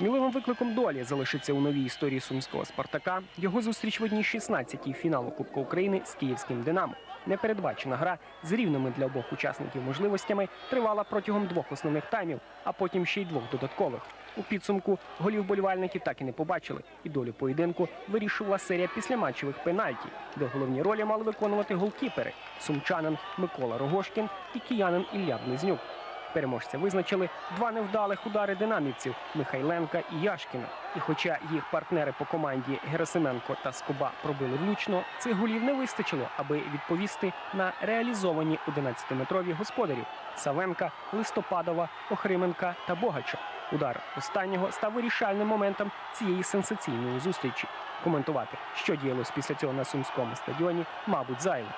Можливим викликом долі залишиться у новій історії сумського Спартака його зустріч в одній 16-й фіналу Кубку України з київським Динамо. Непередбачена гра з рівними для обох учасників можливостями тривала протягом двох основних таймів, а потім ще й двох додаткових. У підсумку голів болівальників так і не побачили, і долю поєдинку вирішувала серія післяматчевих пенальті, де головні ролі мали виконувати голкіпери сумчанин Микола Рогошкін і киянин Ілля Близнюк. Переможця визначили два невдалих удари динамівців Михайленка і Яшкіна. І хоча їх партнери по команді Герасименко та Скоба пробили влучно, цих голів не вистачило, аби відповісти на реалізовані 11-метрові господарів Савенка, Листопадова, Охрименка та Богача. Удар останнього став вирішальним моментом цієї сенсаційної зустрічі. Коментувати, що діялось після цього на сумському стадіоні, мабуть, зайве.